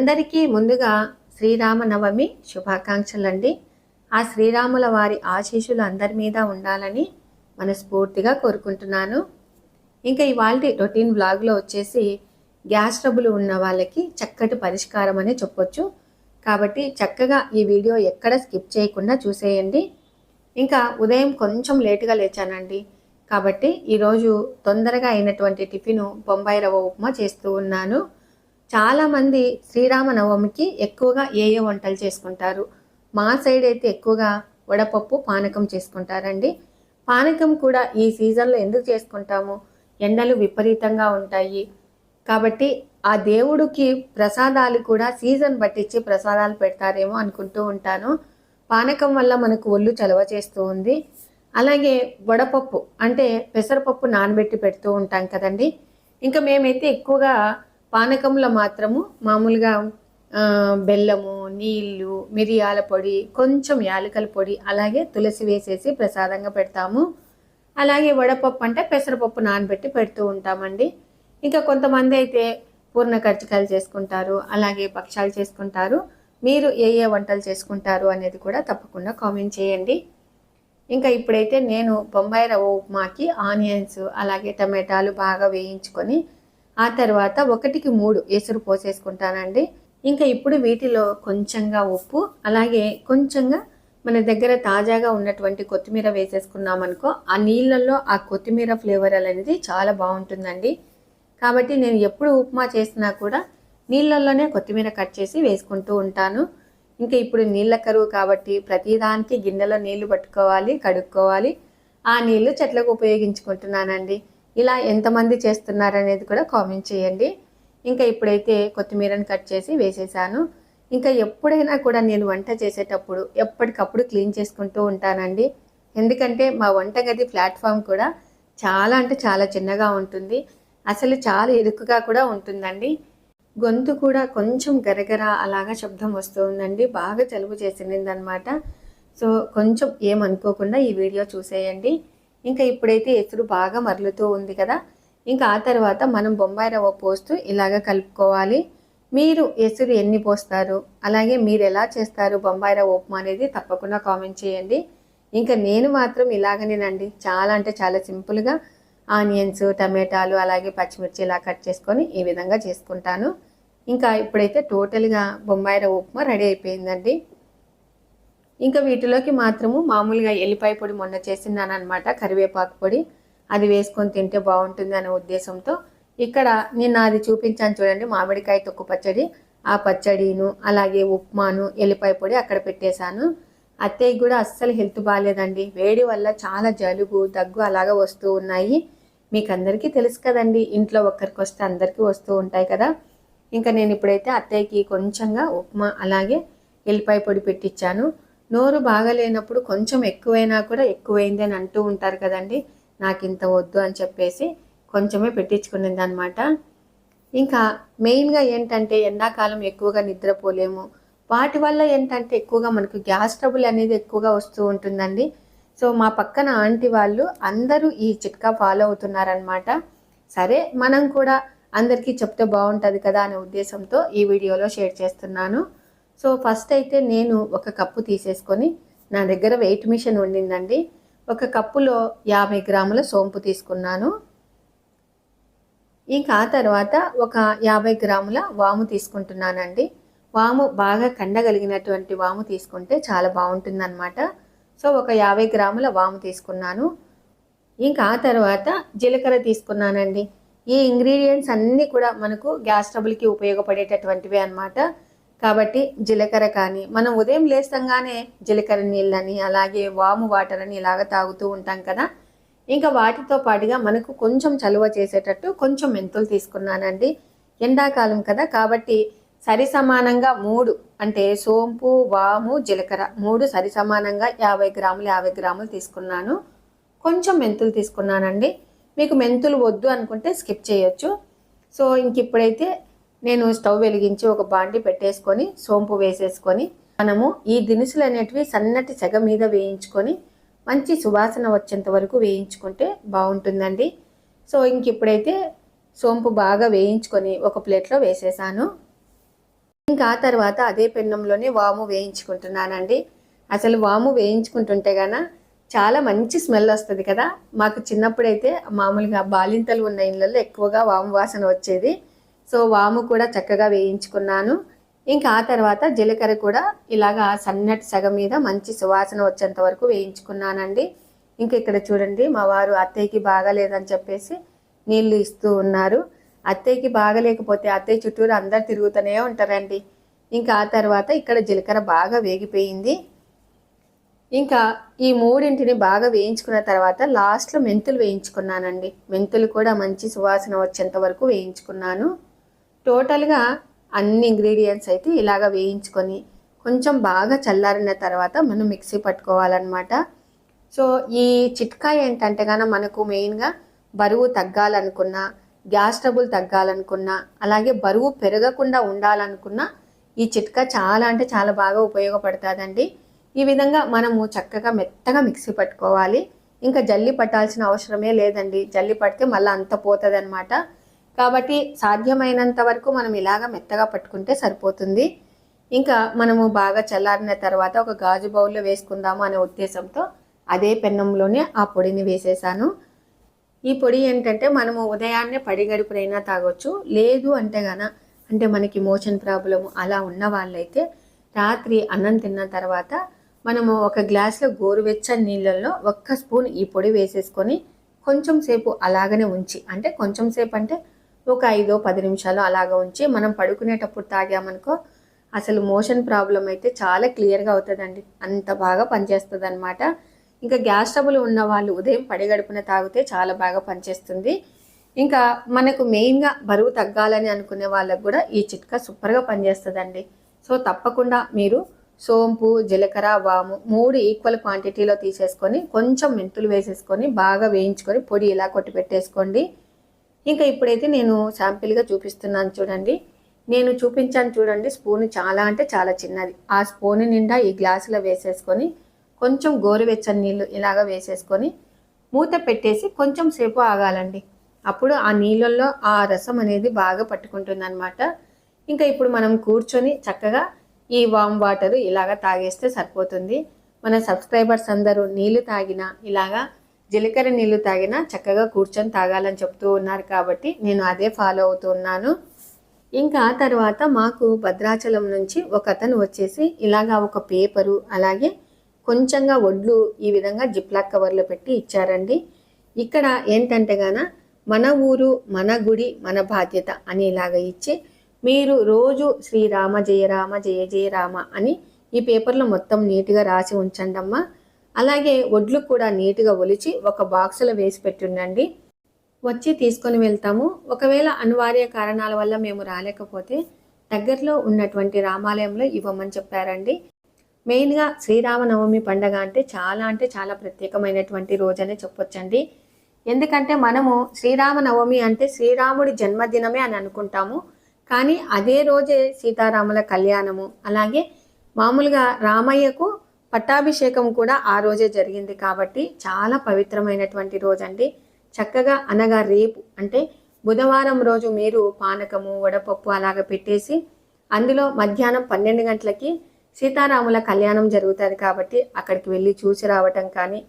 అందరికీ ముందుగా శ్రీరామనవమి శుభాకాంక్షలు అండి ఆ శ్రీరాముల వారి ఆశీస్సులు అందరి మీద ఉండాలని మనస్ఫూర్తిగా కోరుకుంటున్నాను. ఇంకా ఇవాళ రొటీన్ బ్లాగ్లో వచ్చేసి గ్యాస్ ట్రబుల్ ఉన్న వాళ్ళకి చక్కటి పరిష్కారం అని చెప్పొచ్చు. కాబట్టి చక్కగా ఈ వీడియో ఎక్కడ స్కిప్ చేయకుండా చూసేయండి. ఇంకా ఉదయం కొంచెం లేటుగా లేచానండి. కాబట్టి ఈరోజు తొందరగా అయినటువంటి టిఫిన్ బొంబాయి రవ్వ ఉప్మా చేస్తూ ఉన్నాను. చాలామంది శ్రీరామనవమికి ఎక్కువగా ఏ ఏ వంటలు చేసుకుంటారు? మా సైడ్ అయితే ఎక్కువగా వడపప్పు పానకం చేసుకుంటారండి. పానకం కూడా ఈ సీజన్లో ఎందుకు చేసుకుంటాము? ఎండలు విపరీతంగా ఉంటాయి. కాబట్టి ఆ దేవుడికి ప్రసాదాలు కూడా సీజన్ పట్టించి ప్రసాదాలు పెడతారేమో అనుకుంటూ ఉంటాను. పానకం వల్ల మనకు ఒళ్ళు చలవ చేస్తూ ఉంది. అలాగే వడపప్పు అంటే పెసరపప్పు నానబెట్టి పెడుతూ ఉంటాం కదండి. ఇంకా మేమైతే ఎక్కువగా పానకంలో మాత్రము మామూలుగా బెల్లము నీళ్ళు మిరియాల పొడి కొంచెం యాలకల పొడి అలాగే తులసి వేసేసి ప్రసాదంగా పెడతాము. అలాగే వడపప్పు అంటే పెసరపప్పు నానబెట్టి పెడుతూ ఉంటామండి. ఇంకా కొంతమంది అయితే పూర్ణ కర్చికాయలు చేసుకుంటారు అలాగే భక్షాలు చేసుకుంటారు. మీరు ఏ ఏ వంటలు చేసుకుంటారు అనేది కూడా తప్పకుండా కామెంట్ చేయండి. ఇంకా ఇప్పుడైతే నేను బొంబాయి రవ్వ ఉప్మాకి ఆనియన్స్ అలాగే టమాటాలు బాగా వేయించుకొని ఆ తర్వాత ఒకటికి మూడు ఎసురు పోసేసుకుంటానండి. ఇంకా ఇప్పుడు వీటిలో కొంచెంగా ఉప్పు అలాగే కొంచెంగా మన దగ్గర తాజాగా ఉన్నటువంటి కొత్తిమీర వేసేసుకున్నామనుకో ఆ నీళ్ళల్లో ఆ కొత్తిమీర ఫ్లేవర్ అనేది చాలా బాగుంటుందండి. కాబట్టి నేను ఎప్పుడు ఉప్మా చేసినా కూడా నీళ్ళల్లోనే కొత్తిమీర కట్ చేసి వేసుకుంటూ ఉంటాను. ఇంకా ఇప్పుడు నీళ్ళ కరువు కాబట్టి ప్రతిదానికి గిన్నెలో నీళ్ళు పట్టుకోవాలి కడుక్కోవాలి. ఆ నీళ్ళు చెట్లకు ఉపయోగించుకుంటున్నానండి. ఇలా ఎంతమంది చేస్తున్నారనేది కూడా కామెంట్ చేయండి. ఇంకా ఇప్పుడైతే కొత్తిమీరని కట్ చేసి వేసేసాను. ఇంకా ఎప్పుడైనా కూడా నేను వంట చేసేటప్పుడు ఎప్పటికప్పుడు క్లీన్ చేసుకుంటూ ఉంటానండి. ఎందుకంటే మా వంటగది ప్లాట్ఫామ్ కూడా చాలా అంటే చాలా చిన్నగా ఉంటుంది. అసలు చాలా ఇరుకుగా కూడా ఉంటుందండి. గొంతు కూడా కొంచెం గరగర అలాగా శబ్దం వస్తుందండి బాగా జలుబు చేసిందనమాట సో కొంచెం ఏమనుకోకుండా ఈ వీడియో చూసేయండి. ఇంకా ఇప్పుడైతే ఎసురు బాగా మరలుతూ ఉంది కదా. ఇంకా ఆ తర్వాత మనం బొంబాయి రవ్వ పోస్తూ ఇలాగ కలుపుకోవాలి. మీరు ఎసురు ఎన్ని పోస్తారు? అలాగే మీరు ఎలా చేస్తారు బొంబాయి రవ్వ ఉప్మా అనేది తప్పకుండా కామెంట్ చేయండి. ఇంకా నేను మాత్రం ఇలాగనేనండి. చాలా అంటే చాలా సింపుల్గా ఆనియన్స్ టమాటాలు అలాగే పచ్చిమిర్చి ఇలా కట్ చేసుకొని ఈ విధంగా చేసుకుంటాను. ఇంకా ఇప్పుడైతే టోటల్గా బొంబాయి రవ్వ ఉప్మా రెడీ అయిపోయిందండి. ఇంకా వీటిలోకి మాత్రము మామూలుగా ఎల్లిపాయ పొడి మొన్న చేసినాను అనమాట కరివేపాకు పొడి. అది వేసుకొని తింటే బాగుంటుంది అనే ఉద్దేశంతో ఇక్కడ నిన్న అది చూపించాను చూడండి మామిడికాయ తొక్కు పచ్చడి ఆ పచ్చడిను అలాగే ఉప్మాను ఎల్లిపాయ పొడి అక్కడ పెట్టేశాను. అత్తయ్య కూడా అస్సలు హెల్త్ బాగాలేదండి వేడి వల్ల చాలా జలుబు దగ్గు అలాగా వస్తూ ఉన్నాయి. మీకు అందరికీ తెలుసు కదండి ఇంట్లో ఒక్కరికి వస్తే అందరికీ వస్తూ ఉంటాయి కదా. ఇంకా నేను ఇప్పుడైతే అత్తయ్యకి కొంచెంగా ఉప్మా అలాగే ఎల్లిపాయ పొడి పెట్టించాను నోరు బాగలేనప్పుడు కొంచెం ఎక్కువైనా కూడా ఎక్కువైంది అని అంటూ ఉంటారు కదండి. నాకు ఇంత వద్దు అని చెప్పేసి కొంచెమే పెట్టించుకునేది అనమాట ఇంకా మెయిన్గా ఏంటంటే ఎండాకాలం ఎక్కువగా నిద్రపోలేము. వాటి వల్ల ఏంటంటే ఎక్కువగా మనకు గ్యాస్ ట్రబుల్ అనేది ఎక్కువగా వస్తూ ఉంటుందండి. సో మా పక్కన ఆంటీ వాళ్ళు అందరూ ఈ చిట్కా ఫాలో అవుతున్నారనమాట సరే మనం కూడా అందరికీ చెప్తే బాగుంటుంది కదా అనే ఉద్దేశంతో ఈ వీడియోలో షేర్ చేస్తున్నాను. సో ఫస్ట్ అయితే నేను ఒక కప్పు తీసేసుకొని నా దగ్గర వెయిట్ మిషన్ ఉండిందండి. ఒక కప్పులో యాభై గ్రాముల సోంపు తీసుకున్నాను. ఇంకా తర్వాత ఒక యాభై గ్రాముల వాము తీసుకుంటున్నానండి. వాము బాగా కండగలిగినటువంటి వాము తీసుకుంటే చాలా బాగుంటుందన్నమాట. సో ఒక యాభై గ్రాముల వాము తీసుకున్నాను. ఇంకా ఆ తర్వాత జీలకర్ర తీసుకున్నానండి. ఈ ఇంగ్రీడియంట్స్ అన్నీ కూడా మనకు గ్యాస్ ట్రబుల్కి ఉపయోగపడేటటువంటివి అన్నమాట. కాబట్టి జీలకర్ర కానీ మనం ఉదయం లేస్తాగానే జీలకర్ర నీళ్ళని అలాగే వాము వాటర్ అని ఇలాగ తాగుతూ ఉంటాం కదా. ఇంకా వాటితో పాటుగా మనకు కొంచెం చలువ చేసేటట్టు కొంచెం మెంతులు తీసుకున్నానండి. ఎండాకాలం కదా కాబట్టి సరి సమానంగా మూడు అంటే సోంపు వాము జీలకర్ర మూడు సరి సమానంగా యాభై గ్రాములు యాభై గ్రాములు తీసుకున్నాను. కొంచెం మెంతులు తీసుకున్నానండి. మీకు మెంతులు వద్దు అనుకుంటే స్కిప్ చేయొచ్చు. సో ఇంక ఇప్పుడైతే నేను స్టవ్ వెలిగించి ఒక బాండి పెట్టేసుకొని సోంపు వేసేసుకొని మనము ఈ దినుసులు అనేటివి సన్నటి సెగ మీద వేయించుకొని మంచి సువాసన వచ్చేంత వరకు వేయించుకుంటే బాగుంటుందండి. సో ఇంక ఇప్పుడైతే సోంపు బాగా వేయించుకొని ఒక ప్లేట్లో వేసేసాను. ఇంకా ఆ తర్వాత అదే పెన్నంలోనే వాము వేయించుకుంటున్నానండి. అసలు వాము వేయించుకుంటుంటే గాన చాలా మంచి స్మెల్ వస్తుంది కదా. మాకు చిన్నప్పుడైతే మామూలుగా బాలింతలు ఉన్న ఇళ్ళల్లో ఎక్కువగా వాము వాసన వచ్చేది. సో వాము కూడా చక్కగా వేయించుకున్నాను. ఇంకా ఆ తర్వాత జీలకర్ర కూడా ఇలాగా సన్నటి సగ మీద మంచి సువాసన వచ్చేంత వరకు వేయించుకున్నానండి. ఇంక ఇక్కడ చూడండి మా వారు అత్తయ్యకి బాగాలేదని చెప్పేసి నీళ్ళు ఇస్తూ ఉన్నారు. అత్తయ్యకి బాగలేకపోతే అత్తయ్య చుట్టూరు అందరు తిరుగుతూనే ఉంటారండి. ఇంకా ఆ తర్వాత ఇక్కడ జీలకర్ర బాగా వేగిపోయింది. ఇంకా ఈ మూడింటిని బాగా వేయించుకున్న తర్వాత లాస్ట్లో మెంతులు వేయించుకున్నానండి. మెంతులు కూడా మంచి సువాసన వచ్చేంత వరకు వేయించుకున్నాను. టోటల్గా అన్ని ఇంగ్రీడియంట్స్ అయితే ఇలాగ వేయించుకొని కొంచెం బాగా చల్లారిన తర్వాత మనం మిక్సీ పట్టుకోవాలన్నమాట. సో ఈ చిట్కా ఏంటంటే కనుక మనకు మెయిన్గా బరువు తగ్గాలనుకున్నా గ్యాస్ ట్రబుల్ తగ్గాలనుకున్నా అలాగే బరువు పెరగకుండా ఉండాలనుకున్నా ఈ చిట్కా చాలా అంటే చాలా బాగా ఉపయోగపడుతుందండి. ఈ విధంగా మనము చక్కగా మెత్తగా మిక్సీ పట్టుకోవాలి. ఇంకా జల్లి పట్టాల్సిన అవసరమే లేదండి. జల్లి పడితే మళ్ళీ అంత పోతుంది అనమాట కాబట్టి సాధ్యమైనంత వరకు మనం ఇలాగ మెత్తగా పట్టుకుంటే సరిపోతుంది. ఇంకా మనము బాగా చల్లారిన తర్వాత ఒక గాజు బౌల్లో వేసుకుందాము అనే ఉద్దేశంతో అదే పెన్నంలోనే ఆ పొడిని వేసేసాను. ఈ పొడి ఏంటంటే మనము ఉదయాన్నే పడిగడుపునైనా తాగొచ్చు. లేదు అంటే గన అంటే మనకి మోషన్ ప్రాబ్లము అలా ఉన్న వాళ్ళైతే రాత్రి అన్నం తిన్న తర్వాత మనము ఒక గ్లాస్లో గోరువెచ్చని నీళ్ళల్లో ఒక్క స్పూన్ ఈ పొడి వేసేసుకొని కొంచెం సేపు అలాగనే ఉంచి అంటే కొంచెం సేపు అంటే ఒక ఐదో పది నిమిషాలు అలాగ ఉంచి మనం పడుకునేటప్పుడు తాగామనుకో అసలు మోషన్ ప్రాబ్లం అయితే చాలా క్లియర్గా అవుతుందండి. అంత బాగా పనిచేస్తుంది అనమాట ఇంకా గ్యాస్ ట్రబుల్ ఉన్న వాళ్ళు ఉదయం పడిగడుపున తాగితే చాలా బాగా పనిచేస్తుంది. ఇంకా మనకు మెయిన్గా బరువు తగ్గాలని అనుకునే వాళ్ళకు కూడా ఈ చిట్కా సూపర్గా పనిచేస్తుందండి. సో తప్పకుండా మీరు సోంపు జీలకర్ర వాము మూడు ఈక్వల్ క్వాంటిటీలో తీసేసుకొని కొంచెం మెంతులు వేసేసుకొని బాగా వేయించుకొని పొడి ఇలా కొట్టి పెట్టేసుకోండి. ఇంకా ఇప్పుడైతే నేను శాంపిల్గా చూపిస్తున్నాను చూడండి. నేను చూపించాను చూడండి స్పూన్ చాలా అంటే చాలా చిన్నది. ఆ స్పూన్ నిండా ఈ గ్లాసులో వేసేసుకొని కొంచెం గోరువెచ్చని నీళ్ళు ఇలాగ వేసేసుకొని మూత పెట్టేసి కొంచెం సేపు ఆగాలండి. అప్పుడు ఆ నీళ్ళల్లో ఆ రసం అనేది బాగా పట్టుకుంటుంది అనమాట ఇంకా ఇప్పుడు మనం కూర్చొని చక్కగా ఈ వామ్ వాటర్ ఇలాగ తాగేస్తే సరిపోతుంది. మన సబ్స్క్రైబర్స్ అందరూ నీళ్ళు తాగినా ఇలాగా జీలకర్ర నీళ్ళు తాగినా చక్కగా కూర్చొని తాగాలని చెప్తూ ఉన్నారు కాబట్టి నేను అదే ఫాలో అవుతున్నాను ఇంకా తర్వాత మాకు భద్రాచలం నుంచి ఒక అతను వచ్చేసి ఇలాగా ఒక పేపరు అలాగే కొంచెంగా వడ్లు ఈ విధంగా జిప్లాక్ కవర్లో పెట్టి ఇచ్చారండి. ఇక్కడ ఏంటంటే గాన మన ఊరు మన గుడి మన బాధ్యత అని ఇలాగ ఇచ్చి మీరు రోజు శ్రీరామ జయ రామ జయ జయ రామ అని ఈ పేపర్లో మొత్తం నీట్గా రాసి ఉంచండమ్మా. అలాగే వడ్లు కూడా నీట్గా ఒలిచి ఒక బాక్సులో వేసి పెట్టుండండి. వచ్చి తీసుకొని వెళ్తాము. ఒకవేళ అనివార్య కారణాల వల్ల మేము రాలేకపోతే దగ్గరలో ఉన్నటువంటి రామాలయంలో ఇవ్వమని చెప్పారండి. మెయిన్గా శ్రీరామనవమి పండగ అంటే చాలా అంటే చాలా ప్రత్యేకమైనటువంటి రోజనే చెప్పొచ్చండి. ఎందుకంటే మనము శ్రీరామనవమి అంటే శ్రీరాముడి జన్మదినమే అని అనుకుంటాము. కానీ అదే రోజే సీతారాముల కళ్యాణము అలాగే మామూలుగా రామయ్యకు పట్టాభిషేకం కూడా ఆ రోజే జరిగింది కాబట్టి చాలా పవిత్రమైనటువంటి రోజు అండి చక్కగా అనగా రేపు అంటే బుధవారం రోజు మీరు పానకము వడపప్పు అలాగ పెట్టేసి అందులో మధ్యాహ్నం పన్నెండు గంటలకి సీతారాముల కళ్యాణం జరుగుతుంది కాబట్టి అక్కడికి వెళ్ళి చూసి రావటం కానీ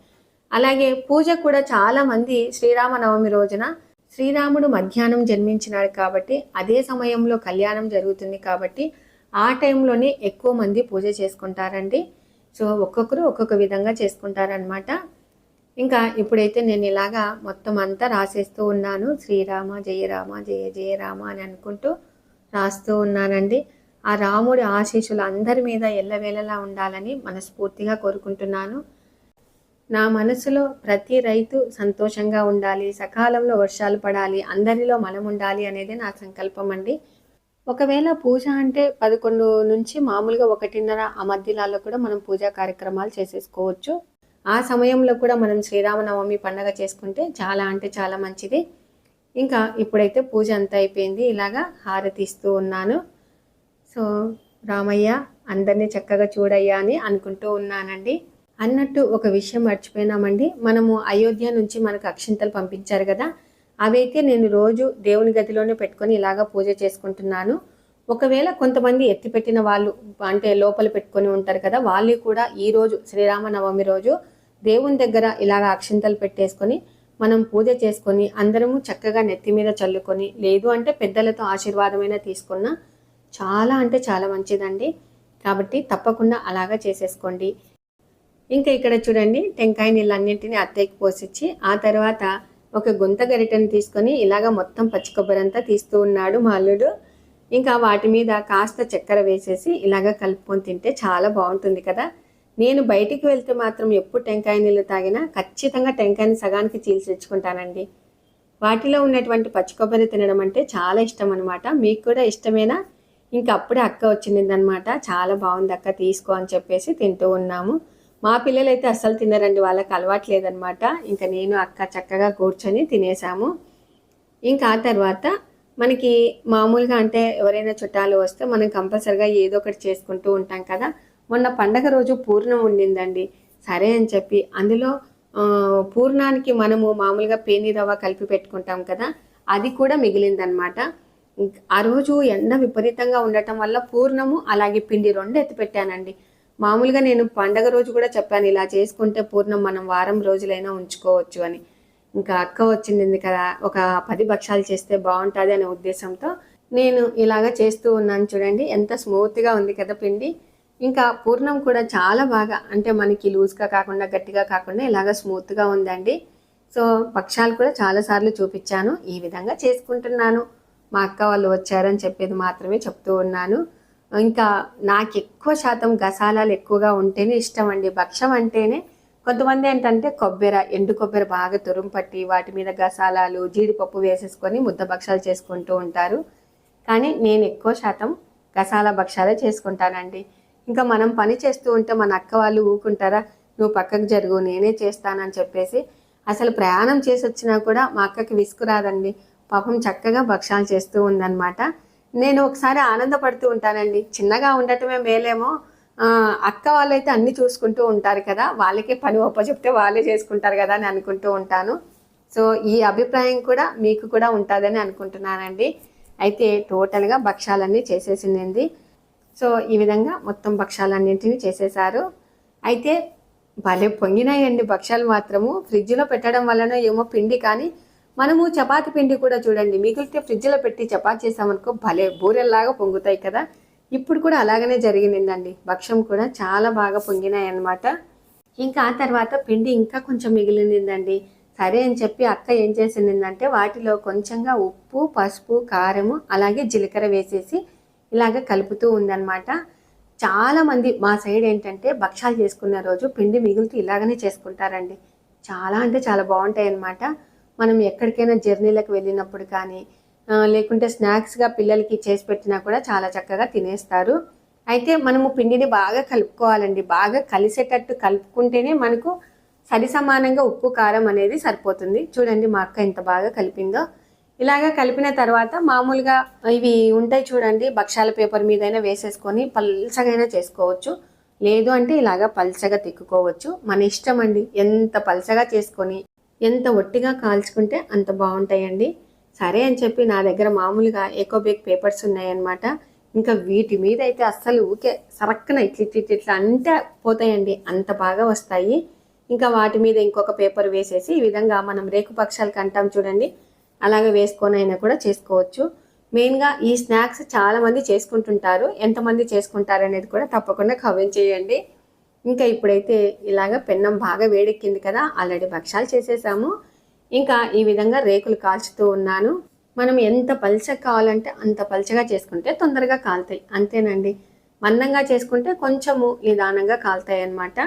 అలాగే పూజ కూడా చాలామంది శ్రీరామనవమి రోజున శ్రీరాముడు మధ్యాహ్నం జన్మించినాడు కాబట్టి అదే సమయంలో కళ్యాణం జరుగుతుంది కాబట్టి ఆ టైంలోనే ఎక్కువ మంది పూజ చేసుకుంటారండి. సో ఒక్కొక్కరు ఒక్కొక్క విధంగా చేసుకుంటారనమాట ఇంకా ఇప్పుడైతే నేను ఇలాగా మొత్తం అంతా రాసేస్తూ ఉన్నాను. శ్రీరామ జయరామ జయ జయ రామ అని అనుకుంటూ రాస్తూ ఉన్నానండి. ఆ రాముడి ఆశీస్సులు అందరి మీద ఎల్లవేళలా ఉండాలని మనస్ఫూర్తిగా కోరుకుంటున్నాను. నా మనసులో ప్రతి రైతు సంతోషంగా ఉండాలి సకాలంలో వర్షాలు పడాలి అందరిలో మనం ఉండాలి అనేది నా సంకల్పం అండి ఒకవేళ పూజ అంటే పదకొండు నుంచి మామూలుగా ఒకటిన్నర ఆ మధ్యలాల్లో కూడా మనం పూజా కార్యక్రమాలు చేసేసుకోవచ్చు. ఆ సమయంలో కూడా మనం శ్రీరామనవమి పండగ చేసుకుంటే చాలా అంటే చాలా మంచిది. ఇంకా ఇప్పుడైతే పూజ అంతా అయిపోయింది. ఇలాగా హారతి ఇస్తూ ఉన్నాను. సో రామయ్య అందరినీ చక్కగా చూడయ్యా అని అనుకుంటూ ఉన్నానండి. అన్నట్టు ఒక విషయం మర్చిపోయినామండి. మనము అయోధ్య నుంచి మనకు అక్షింతలు పంపించారు కదా అవైతే నేను రోజు దేవుని గదిలోనే పెట్టుకొని ఇలాగా పూజ చేసుకుంటున్నాను. ఒకవేళ కొంతమంది ఎత్తిపెట్టిన వాళ్ళు అంటే లోపల పెట్టుకొని ఉంటారు కదా వాళ్ళు కూడా ఈరోజు శ్రీరామనవమి రోజు దేవుని దగ్గర ఇలాగ అక్షింతలు పెట్టేసుకొని మనం పూజ చేసుకొని అందరము చక్కగా నెత్తి మీద చల్లుకొని లేదు అంటే పెద్దలతో ఆశీర్వాదమైనా తీసుకున్న చాలా అంటే చాలా మంచిదండి. కాబట్టి తప్పకుండా అలాగా చేసేసుకోండి. ఇంకా ఇక్కడ చూడండి టెంకాయ నీళ్ళన్నింటినీ అత్తయ్యకి పోసిచ్చి ఆ తర్వాత ఒక గుంత గరిటెను తీసుకొని ఇలాగ మొత్తం పచ్చి కొబ్బరి అంతా తీస్తూ ఉన్నాడు మా అల్లుడు. ఇంకా వాటి మీద కాస్త చక్కెర వేసేసి ఇలాగ కలుపుకొని తింటే చాలా బాగుంటుంది కదా. నేను బయటికి వెళ్తే మాత్రం ఎప్పుడు టెంకాయ నీళ్ళు తాగినా ఖచ్చితంగా టెంకాయని సగానికి చీల్చి తెచ్చుకుంటానండి వాటిలో ఉన్నటువంటి పచ్చి కొబ్బరి తినడం అంటే చాలా ఇష్టం అనమాట మీకు కూడా ఇష్టమేనా? ఇంకా అప్పుడే అక్క వచ్చిందనమాట చాలా బాగుంది అక్క తీసుకో అని చెప్పేసి తింటూ ఉన్నాము. మా పిల్లలైతే అస్సలు తినరండి వాళ్ళకి అలవాట్లేదనమాట ఇంకా నేను అక్క చక్కగా కూర్చొని తినేసాము. ఇంకా ఆ తర్వాత మనకి మామూలుగా అంటే ఎవరైనా చుట్టాలు వస్తే మనం కంపల్సరిగా ఏదో ఒకటి చేసుకుంటూ ఉంటాం కదా. మొన్న పండగ రోజు పూర్ణం ఉండిందండి. సరే అని చెప్పి అందులో పూర్ణానికి మనము మామూలుగా పేని రవ్వ కలిపి పెట్టుకుంటాం కదా. అది కూడా మిగిలిందనమాట. ఆ రోజు ఎండ విపరీతంగా ఉండటం వల్ల పూర్ణము అలాగే పిండి రెండు ఎత్తిపెట్టానండి. మామూలుగా నేను పండగ రోజు కూడా చెప్పాను ఇలా చేసుకుంటే పూర్ణం మనం వారం రోజులైనా ఉంచుకోవచ్చు అని. ఇంకా అక్క వచ్చింది కదా ఒక పది భక్షాలు చేస్తే బాగుంటుంది అనే ఉద్దేశంతో నేను ఇలాగ చేస్తూ ఉన్నాను చూడండి. ఎంత స్మూత్గా ఉంది కదా పిండి. ఇంకా పూర్ణం కూడా చాలా బాగా అంటే మనకి లూజ్గా కాకుండా గట్టిగా కాకుండా ఇలాగ స్మూత్గా ఉందండి. సో పక్షాలు కూడా చాలాసార్లు చూపించాను. ఈ విధంగా చేసుకుంటున్నాను. మా అక్క వాళ్ళు వచ్చారని చెప్పేది మాత్రమే చెప్తూ ఉన్నాను. ఇంకా నాకు ఎక్కువ శాతం గసాలాలు ఎక్కువగా ఉంటేనే ఇష్టం అండి. భక్షం అంటేనే కొంతమంది ఏంటంటే కొబ్బరి ఎండు కొబ్బరి బాగా తురుంపట్టి వాటి మీద గసాలాలు జీడిపప్పు వేసేసుకొని ముద్ద భక్షాలు చేసుకుంటూ ఉంటారు. కానీ నేను ఎక్కువ శాతం గసాల భక్షాలే చేసుకుంటానండి. ఇంకా మనం పని చేస్తూ ఉంటే మన అక్క వాళ్ళు ఊకుంటారా నువ్వు పక్కకు జరుగు నేనే చేస్తానని చెప్పేసి అసలు ప్రయాణం చేసి వచ్చినా కూడా మా అక్కకి విసుకురాదండి పాపం చక్కగా భక్షాలు చేస్తూ ఉందన్నమాట. నేను ఒకసారి ఆనందపడుతూ ఉంటానండి. చిన్నగా ఉండటమే మేలేమో అక్క వాళ్ళైతే అన్ని చూసుకుంటూ ఉంటారు కదా వాళ్ళకే పని చెప్తే వాళ్ళే చేసుకుంటారు కదా అని అనుకుంటూ ఉంటాను. సో ఈ అభిప్రాయం కూడా మీకు కూడా ఉంటుందని అనుకుంటున్నానండి. అయితే టోటల్గా భక్షాలన్నీ చేసేసింది సో ఈ విధంగా మొత్తం భక్ష్యాలన్నింటినీ చేసేసారు. అయితే భలే పొంగినాయండి భక్షాలు మాత్రము. ఫ్రిడ్జ్లో పెట్టడం వలన ఏమో పిండి కానీ మనము చపాతి పిండి కూడా చూడండి మిగిలితే ఫ్రిడ్జ్లో పెట్టి చపాతి చేసామనుకో భలే బూరెల్లాగా పొంగుతాయి కదా. ఇప్పుడు కూడా అలాగనే జరిగిందండి. భక్ష్యం కూడా చాలా బాగా పొంగినాయి ఇంకా ఆ తర్వాత పిండి ఇంకా కొంచెం మిగిలిందండి. సరే అని చెప్పి అక్క ఏం చేసిందంటే వాటిలో కొంచెంగా ఉప్పు పసుపు కారము అలాగే జీలకర్ర వేసేసి ఇలాగ కలుపుతూ ఉందన్నమాట. చాలామంది మా సైడ్ ఏంటంటే భక్షాలు చేసుకున్న రోజు పిండి మిగులుతూ ఇలాగనే చేసుకుంటారండి. చాలా అంటే చాలా బాగుంటాయి అన్నమాట మనం ఎక్కడికైనా జర్నీలకు వెళ్ళినప్పుడు కానీ లేకుంటే స్నాక్స్గా పిల్లలకి చేసి పెట్టినా కూడా చాలా చక్కగా తినేస్తారు. అయితే మనము పిండిని బాగా కలుపుకోవాలండి. బాగా కలిసేటట్టు కలుపుకుంటేనే మనకు సరి సమానంగా ఉప్పు కారం అనేది సరిపోతుంది. చూడండి మా అక్క ఎంత బాగా కలిపిందో. ఇలాగా కలిపిన తర్వాత మామూలుగా ఇవి ఉంటాయి చూడండి భక్షాల పేపర్ మీదైనా వేసేసుకొని పల్చగైనా చేసుకోవచ్చు. లేదు అంటే ఇలాగా పల్చగా తిక్కుకోవచ్చు. మన ఇష్టం అండి. ఎంత పల్చగా చేసుకొని ఎంత ఒట్టిగా కాల్చుకుంటే అంత బాగుంటాయండి. సరే అని చెప్పి నా దగ్గర మామూలుగా ఎకోబేక్ పేపర్స్ ఉన్నాయన్నమాట. ఇంకా వీటి మీద అయితే అస్సలు ఊకే సరక్కన ఇట్ల ఇట్ల ఇట్లా అంటే పోతాయండి. అంత బాగా వస్తాయి. ఇంకా వాటి మీద ఇంకొక పేపర్ వేసేసి ఈ విధంగా మనం రేకు పక్షాలకు అంటాం చూడండి. అలాగే వేసుకొని అయినా కూడా చేసుకోవచ్చు. మెయిన్గా ఈ స్నాక్స్ చాలామంది చేసుకుంటుంటారు. ఎంతమంది చేసుకుంటారు అనేది కూడా తప్పకుండా కమెంట్ చేయండి. ఇంకా ఇప్పుడైతే ఇలాగ పెన్నం బాగా వేడెక్కింది కదా ఆల్రెడీ భక్షాలు చేసేసాము. ఇంకా ఈ విధంగా రేకులు కాల్చుతూ ఉన్నాను. మనం ఎంత పల్చగా కావాలంటే అంత పల్చగా చేసుకుంటే తొందరగా కాలుతాయి. అంతేనండి. మందంగా చేసుకుంటే కొంచెము నిదానంగా కాలుతాయి అన్నమాట.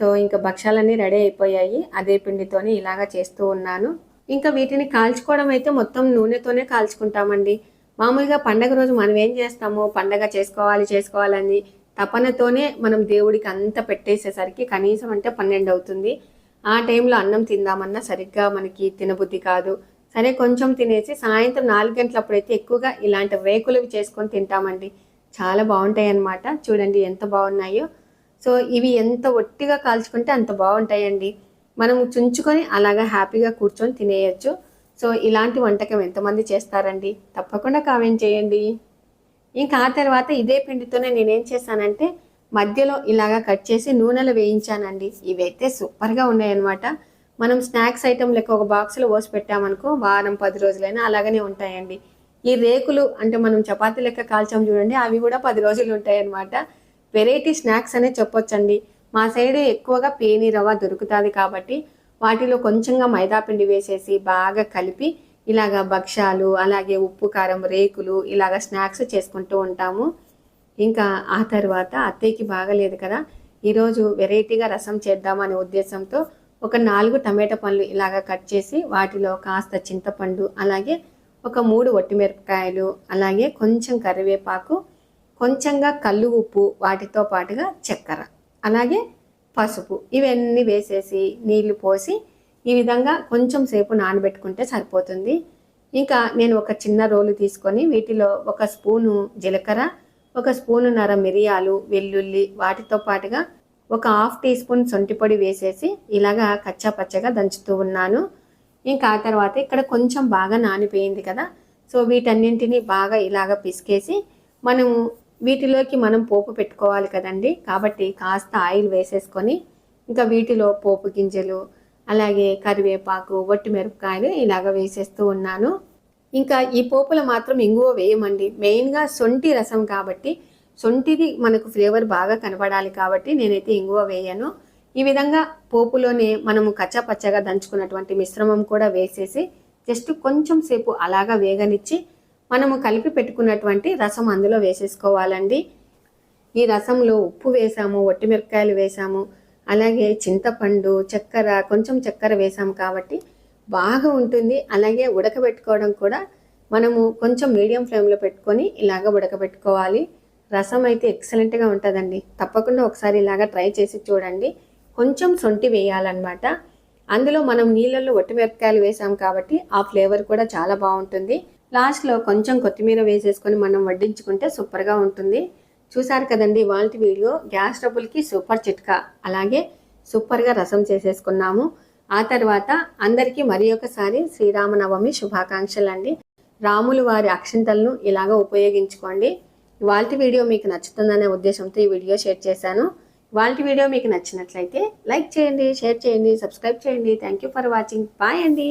సో ఇంకా భక్షాలన్నీ రెడీ అయిపోయాయి. అదే పిండితోనే ఇలాగా చేస్తూ ఉన్నాను. ఇంకా వీటిని కాల్చుకోవడం అయితే మొత్తం నూనెతోనే కాల్చుకుంటామండి. మామూలుగా పండగ రోజు మనం ఏం చేస్తామో? పండగ చేసుకోవాలి చేసుకోవాలని తపనతోనే మనం దేవుడికి అంత పెట్టేసేసరికి కనీసం అంటే పన్నెండు అవుతుంది. ఆ టైంలో అన్నం తిందామన్నా సరిగ్గా మనకి తినబుద్ధి కాదు. సరే కొంచెం తినేసి సాయంత్రం నాలుగు గంటలప్పుడైతే ఎక్కువగా ఇలాంటి వేకులవి చేసుకొని తింటామండి. చాలా బాగుంటాయి అన్నమాట చూడండి ఎంత బాగున్నాయో. సో ఇవి ఎంత ఒట్టిగా కాల్చుకుంటే అంత బాగుంటాయండి. మనం చుంచుకొని అలాగా హ్యాపీగా కూర్చొని తినేయచ్చు. సో ఇలాంటి వంటకం ఎంతమంది చేస్తారండి? తప్పకుండా కామెంట్ చేయండి. ఇంకా ఆ తర్వాత ఇదే పిండితోనే నేనేం చేశానంటే మధ్యలో ఇలాగా కట్ చేసి నూనెలు వేయించానండి. ఇవైతే సూపర్గా ఉన్నాయన్నమాట. మనం స్నాక్స్ ఐటమ్ లెక్క ఒక బాక్స్లో పోసి పెట్టామనుకో వారం పది రోజులైనా అలాగనే ఉంటాయండి. ఈ రేకులు అంటే మనం చపాతీ లెక్క కాల్చాం చూడండి అవి కూడా పది రోజులు ఉంటాయి అన్నమాట వెరైటీ స్నాక్స్ అనే చెప్పొచ్చండి. మా సైడ్ ఎక్కువగా పేని రవ్వ దొరుకుతుంది కాబట్టి వాటిలో కొంచెంగా మైదా పిండి వేసేసి బాగా కలిపి ఇలాగ భక్ష్యాలు అలాగే ఉప్పు కారం రేకులు ఇలాగ స్నాక్స్ చేసుకుంటూ ఉంటాము. ఇంకా ఆ తర్వాత అత్తయ్యకి బాగలేదు కదా. ఈరోజు వెరైటీగా రసం చేద్దామనే ఉద్దేశంతో ఒక నాలుగు టమాటా పండ్లు ఇలాగ కట్ చేసి వాటిలో కాస్త చింతపండు అలాగే ఒక మూడు ఒట్టిమిరపకాయలు అలాగే కొంచెం కరివేపాకు కొంచెంగా కల్లు ఉప్పు వాటితో పాటుగా చక్కెర అలాగే పసుపు ఇవన్నీ వేసేసి నీళ్ళు పోసి ఈ విధంగా కొంచెం సేపు నానబెట్టుకుంటే సరిపోతుంది. ఇంకా నేను ఒక చిన్న రోలు తీసుకొని వీటిలో ఒక స్పూను జీలకర్ర ఒక స్పూను నర మిరియాలు వెల్లుల్లి వాటితో పాటుగా ఒక హాఫ్ టీ స్పూన్ సొంటి పొడి వేసేసి ఇలాగా కచ్చా పచ్చగా దంచుతూ ఉన్నాను. ఇంకా ఆ తర్వాత ఇక్కడ కొంచెం బాగా నానిపోయింది కదా సో వీటన్నింటినీ బాగా ఇలాగ పిసికేసి మనము వీటిలోకి మనం పోపు పెట్టుకోవాలి కదండి. కాబట్టి కాస్త ఆయిల్ వేసేసుకొని ఇంకా వీటిలో పోపు గింజలు అలాగే కరివేపాకు వట్టి మిరపకాయలు ఇలాగ వేసేస్తూ ఉన్నాను. ఇంకా ఈ పోపులు మాత్రం ఇంగువ వేయమండి. మెయిన్గా సొంటి రసం కాబట్టి సొంటిది మనకు ఫ్లేవర్ బాగా కనపడాలి కాబట్టి నేనైతే ఇంగువ వేయను. ఈ విధంగా పోపులోనే మనము కచ్చాపచ్చగా దంచుకున్నటువంటి మిశ్రమం కూడా వేసేసి జస్ట్ కొంచెం సేపు అలాగా వేగనిచ్చి మనము కలిపి పెట్టుకున్నటువంటి రసం అందులో వేసేసుకోవాలండి. ఈ రసంలో ఉప్పు వేసాము ఒట్టిమిరపకాయలు వేసాము అలాగే చింతపండు చక్కెర కొంచెం చక్కెర వేసాము కాబట్టి బాగా ఉంటుంది. అలాగే ఉడకబెట్టుకోవడం కూడా మనము కొంచెం మీడియం ఫ్లేమ్లో పెట్టుకొని ఇలాగ ఉడకబెట్టుకోవాలి. రసం అయితే ఎక్సలెంట్గా ఉంటుందండి. తప్పకుండా ఒకసారి ఇలాగ ట్రై చేసి చూడండి. కొంచెం సొంటి వేయాలన్నమాట. అందులో మనం నీళ్ళల్లో ఒట్టిమిరపకాయలు వేసాం కాబట్టి ఆ ఫ్లేవర్ కూడా చాలా బాగుంటుంది. లాస్ట్లో కొంచెం కొత్తిమీర వేసేసుకొని మనం వడ్డించుకుంటే సూపర్గా ఉంటుంది. చూసారు కదండి వాళ్ళ వీడియో గ్యాస్ ట్రబుల్కి సూపర్ చిట్కా. అలాగే సూపర్గా రసం చేసేసుకున్నాము. ఆ తర్వాత అందరికీ మరి ఒకసారి శ్రీరామనవమి శుభాకాంక్షలు అండి. రాములు వారి అక్షింతలను ఇలాగ ఉపయోగించుకోండి. ఇవాళ వీడియో మీకు నచ్చుతుందనే ఉద్దేశంతో ఈ వీడియో షేర్ చేశాను. ఇవాళ వీడియో మీకు నచ్చినట్లయితే లైక్ చేయండి షేర్ చేయండి సబ్స్క్రైబ్ చేయండి. Thank you for watching. Bye అండి.